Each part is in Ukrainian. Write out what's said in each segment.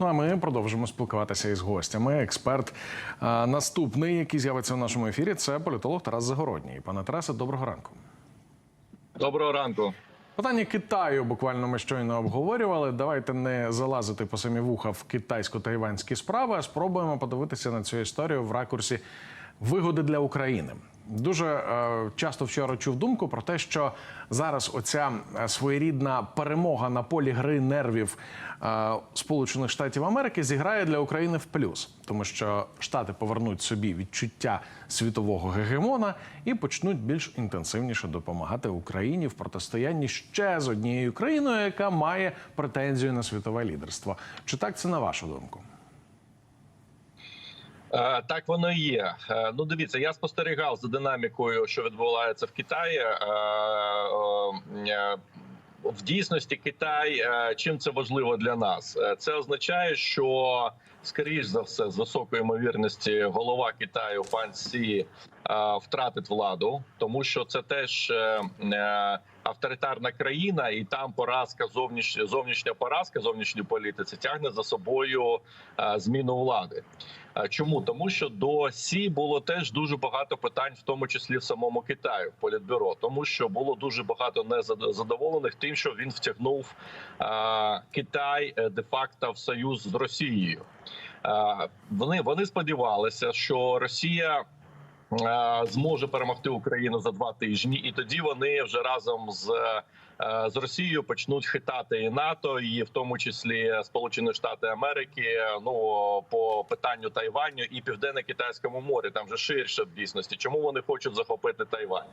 Ну а ми продовжимо спілкуватися із гостями. Експерт а, наступний, який з'явиться в нашому ефірі, це політолог Тарас Загородній. Пане Тарасе, доброго ранку. Доброго ранку. Питання Китаю буквально ми щойно обговорювали. Давайте не залазити по самі вуха в китайсько-тайванські справи, а спробуємо подивитися на цю історію в ракурсі вигоди для України. Дуже е, часто вчора чув думку про те, що зараз оця е, своєрідна перемога на полі гри нервів е, Сполучених Штатів Америки зіграє для України в плюс, тому що Штати повернуть собі відчуття світового гегемона і почнуть більш інтенсивніше допомагати Україні в протистоянні ще з однією країною, яка має претензію на світове лідерство. Чи так це на вашу думку? Е, Так воно і є. Е, Ну, дивіться, я спостерігав за динамікою, що відбувається в Китаї. Е, В дійсності Китай чим це важливо для нас? Це означає, що скоріш за все, з високою ймовірності, голова Китаю пан Сі втратить владу, тому що це теж е, е, авторитарна країна, і там поразка зовнішня зовнішня поразка зовнішньої політиці тягне за собою е, зміну влади. Е, Чому тому, що до Сі було теж дуже багато питань, в тому числі в самому Китаю, в політбюро, тому що було дуже багато незадоволених тим, що він втягнув е, Китай е, де-факто в союз з Росією. Е, Вони вони сподівалися, що Росія. Е, Зможе перемогти Україну за два тижні, і тоді вони вже разом з е, з Росією почнуть хитати і НАТО, і в тому числі Сполучені Штати Америки. Ну по питанню Тайваню і південно-китайському морі. Там вже ширше в дійсності. Чому вони хочуть захопити Тайвань?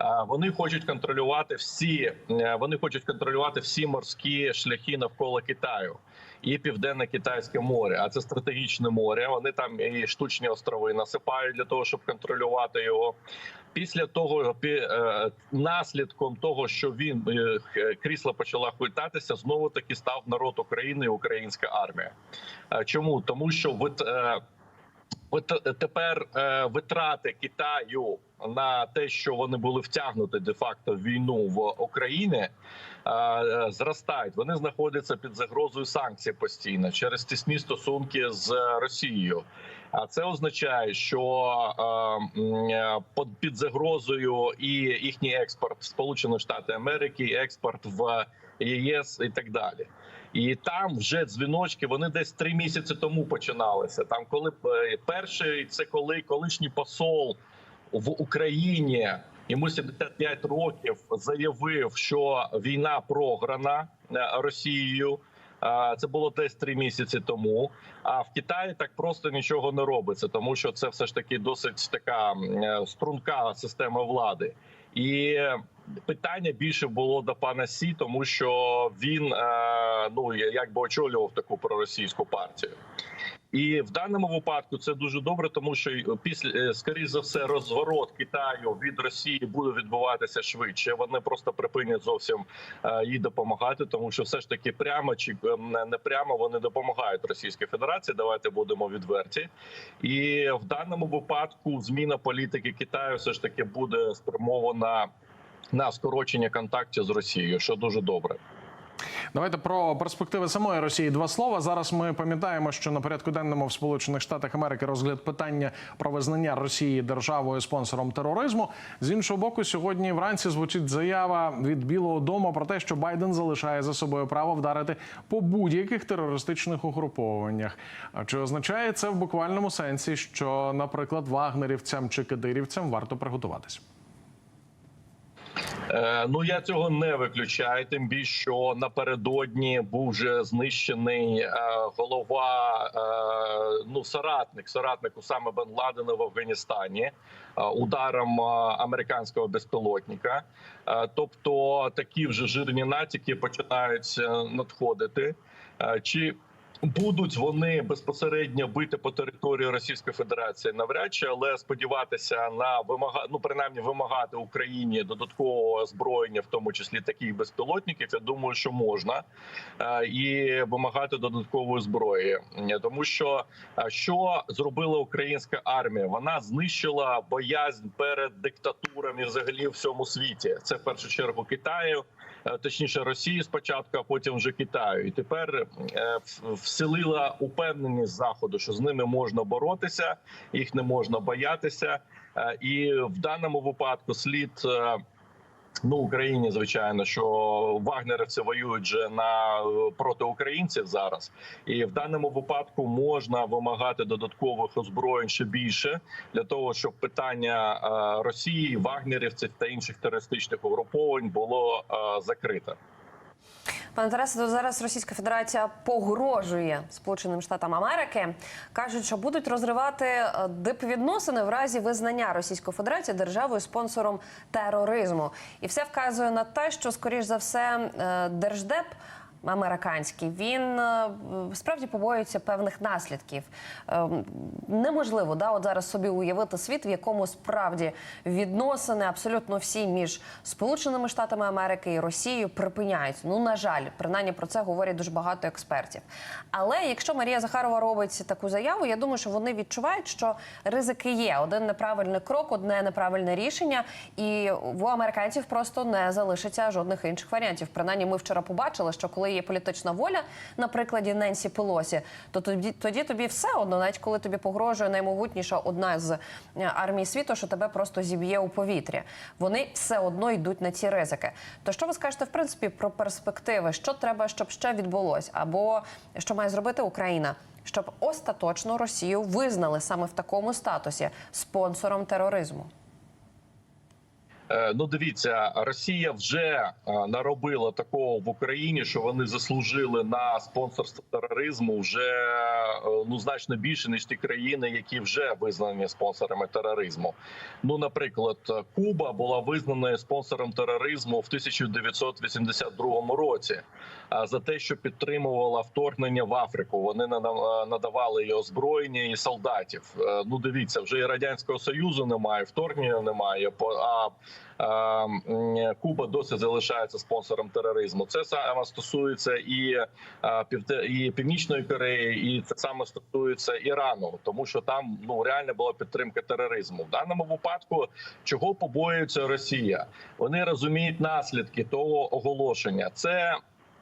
Е, Вони хочуть контролювати всі. е, Вони хочуть контролювати всі морські шляхи навколо Китаю. І південне китайське море, а це стратегічне море. Вони там і штучні острови насипають для того, щоб контролювати його. Після того е, наслідком того, що він е, крісло почала хвилятися, знову таки став народ України і українська армія. Е, Чому тому, що е, тепер витрати Китаю на те, що вони були втягнуті де-факто в війну в Україні, зростають. Вони знаходяться під загрозою санкцій постійно через тісні стосунки з Росією. А це означає, що е, е, під загрозою і їхній експорт в Сполучені Штати Америки, експорт в ЄС і так далі. І там вже дзвіночки вони десь три місяці тому починалися. Там, коли е, перший це коли колишній посол в Україні. Йому 75 років заявив, що війна програна е, Росією. Е, Це було десь три місяці тому. А в Китаї так просто нічого не робиться, тому що це все ж таки досить така е, струнка система влади. І питання більше було до пана Сі, тому що він е, ну якби очолював таку проросійську партію. І в даному випадку це дуже добре, тому що після е, скоріш за все розворот Китаю від Росії буде відбуватися швидше. Вони просто припинять зовсім е, їй допомагати, тому що все ж таки прямо чи не прямо вони допомагають Російській Федерації. Давайте будемо відверті. І в даному випадку зміна політики Китаю все ж таки буде спрямована на скорочення контактів з Росією, що дуже добре. Давайте про перспективи самої Росії два слова. Зараз ми пам'ятаємо, що на порядку денному в Сполучених Штатах Америки розгляд питання про визнання Росії державою спонсором тероризму. З іншого боку, сьогодні вранці звучить заява від Білого Дому про те, що Байден залишає за собою право вдарити по будь-яких терористичних угрупованнях. Чи означає це в буквальному сенсі, що, наприклад, вагнерівцям чи кадирівцям варто приготуватись? Е, Ну я цього не виключаю. Тим більше що напередодні був вже знищений е, голова, е, ну соратник, соратник Усами Бен Ладена в Афганістані ударом американського безпілотника. Тобто такі вже жирні натяки починають надходити. Чи Будуть вони безпосередньо бити по території Російської Федерації навряд чи, але сподіватися на вимага... ну, принаймні вимагати Україні додаткового озброєння, в тому числі таких безпілотників. Я думаю, що можна Е, і вимагати додаткової зброї, тому що що зробила українська армія? Вона знищила боязнь перед диктатурами взагалі в всьому світі. Це в першу чергу Китаю. Е, точніше Росії спочатку, а потім вже Китаю. І тепер е, вселила упевненість заходу, що з ними можна боротися, їх не можна боятися. Е, І в даному випадку слід. Ну, Україні, звичайно, що вагнерівці воюють же на проти українців зараз, і в даному випадку можна вимагати додаткових озброєнь ще більше для того, щоб питання е, Росії, вагнерівців та інших терористичних угруповань було е, закрите. Пане Тарасе, то зараз Російська Федерація погрожує Сполученим Штатам Америки. кажуть, що будуть розривати е, дипвідносини в разі визнання Російської Федерації державою спонсором тероризму. І все вказує на те, що скоріш за все е, держдеп. Американський він е, справді побоюється певних наслідків. Е, Неможливо да, от зараз собі уявити світ, в якому справді відносини абсолютно всі між Сполученими Штатами Америки і Росією припиняються. Ну на жаль, принаймні про це говорять дуже багато експертів. Але якщо Марія Захарова робить таку заяву, я думаю, що вони відчувають, що ризики є. Один неправильний крок, одне неправильне рішення, і в американців просто не залишиться жодних інших варіантів. Принаймні, ми вчора побачили, що коли є політична воля, на прикладі Ненсі Пелосі, то тоді, тоді тобі все одно, навіть коли тобі погрожує наймогутніша одна з е, армій світу, що тебе просто зіб'є у повітря. Вони все одно йдуть на ці ризики. То що ви скажете в принципі про перспективи? Що треба, щоб ще відбулось, або що має зробити Україна? Щоб остаточно Росію визнали саме в такому статусі спонсором тероризму. Е, Ну, дивіться, Росія вже е, наробила такого в Україні, що вони заслужили на спонсорство тероризму вже е, ну значно більше ніж ті країни, які вже визнані спонсорами тероризму. Ну, наприклад, Куба була визнаною спонсором тероризму в 1982 році за те, що підтримувала вторгнення в Африку. Вони нада- надавали і озброєння, і солдатів. Ну, дивіться, вже і радянського союзу немає, вторгнення немає. А Куба досі залишається спонсором тероризму. Це саме стосується і, Північної Кореї, і це саме стосується Ірану, тому що там ну реально була підтримка тероризму. В даному випадку чого побоюється Росія? Вони розуміють наслідки того оголошення. Це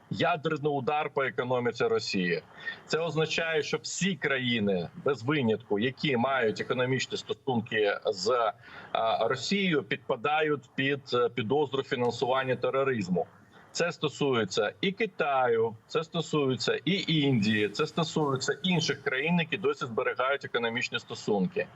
ядерний удар по економіці Росії. Це означає, що всі країни без винятку, які мають економічні стосунки з Росією, підпадають під е, підозру фінансування тероризму. Це стосується і Китаю, це стосується і Індії, це стосується інших країн, які досі зберігають економічні стосунки.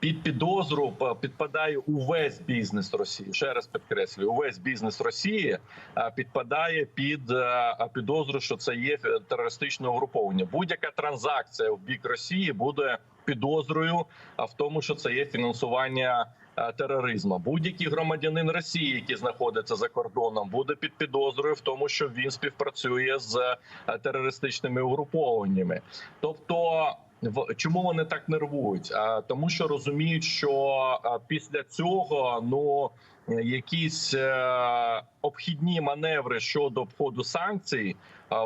Під підозру п- підпадає увесь бізнес Росії. Ще раз підкреслюю, увесь бізнес Росії а, підпадає під е, підозру, що це є е, терористичне угруповання. Будь-яка транзакція в бік Росії буде підозрою а, в тому, що це є фінансування е, тероризму. Будь-який громадянин Росії, який знаходиться за кордоном, буде під підозрою в тому, що він співпрацює з е, терористичними угрупованнями. Тобто. Чому вони так нервують? А тому, що розуміють, що після цього ну е, якісь е, обхідні маневри щодо обходу санкцій,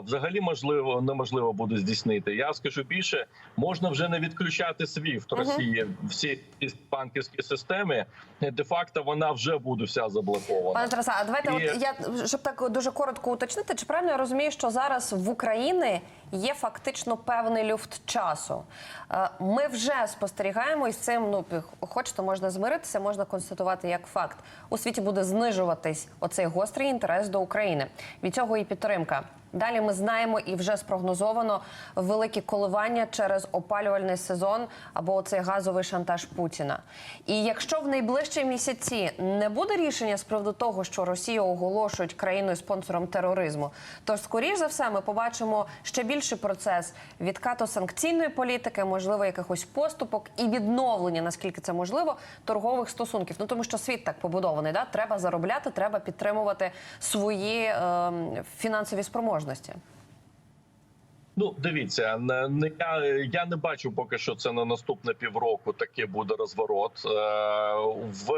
взагалі можливо неможливо буде здійснити. Я скажу більше, можна вже не відключати Мгм. Росії. Всі банківські системи де факто вона вже буде вся заблокована. Пане Тарасе, а давайте, І- от я щоб так дуже коротко уточнити, чи правильно я розумію, що зараз в Україні є фактично певний люфт часу. Е, Ми вже спостерігаємо і з цим. Ну хочете, можна змиритися, можна констатувати як факт. У світі буде знижуватись оцей гострий інтерес до України. Від цього і підтримка. Далі ми знаємо і вже спрогнозовано великі коливання через опалювальний сезон або оцей газовий шантаж Путіна. І якщо в найближчі місяці не буде рішення з приводу того, що Росію оголошують країною спонсором тероризму, то скоріш за все ми побачимо ще більший процес відкату санкційної політики, можливо, якихось поступок і відновлення, наскільки це можливо, торгових стосунків. Ну тому що світ так побудований, да треба заробляти, треба підтримувати свої ем, фінансові спроможності. Ну, дивіться, не я, я не бачу поки що це на наступне півроку. Таке буде розворот е, в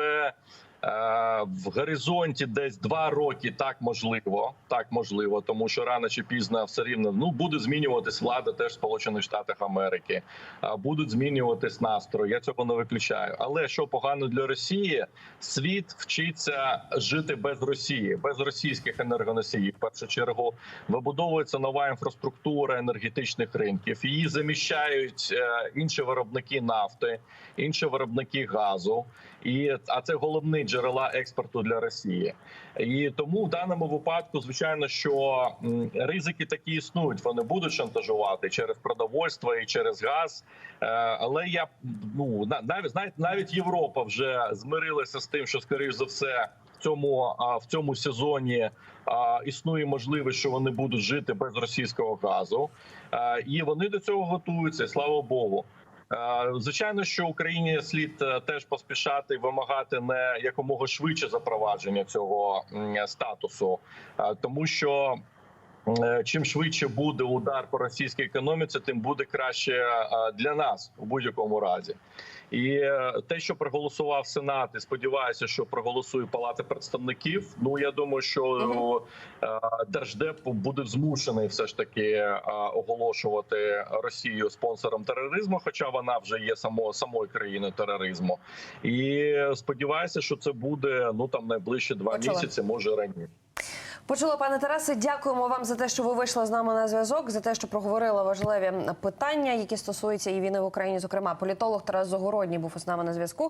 в горизонті десь два роки так можливо, так можливо, тому що рано чи пізно все рівно ну буде змінюватись влада теж Сполучених Штатах Америки, будуть змінюватись настрої. Я цього не виключаю. Але що погано для Росії, світ вчиться жити без Росії, без російських енергоносіїв. В першу чергу вибудовується нова інфраструктура енергетичних ринків. Її заміщають е, інші виробники нафти, інші виробники газу. І а це головні джерела експорту для Росії, і тому в даному випадку, звичайно, що ризики такі існують. Вони будуть шантажувати через продовольство і через газ. Е, Але я ну на- навіть знаєте, навіть Європа вже змирилася з тим, що скоріш за все в цьому в цьому сезоні існує можливість, що вони будуть жити без російського газу, Е, і вони до цього готуються. Слава Богу. Е, Звичайно, що Україні слід е, теж поспішати вимагати не якомога швидше запровадження цього статусу, тому що е, чим швидше буде удар по російській економіці, тим буде краще для нас у будь-якому разі. І е, те, що проголосував Сенат, і сподіваюся, що проголосує Палата представників. Ну я думаю, що е, держдеп буде змушений все ж таки е, оголошувати Росію спонсором тероризму, хоча вона вже є само самою країною тероризму. І сподіваюся, що це буде ну там найближчі два місяці, може раніше. Почула, пане Тарасе, дякуємо вам за те, що ви вийшли з нами на зв'язок, за те, що проговорили важливі питання, які стосуються і війни в Україні. Зокрема, політолог Тарас Загородній був з нами на зв'язку.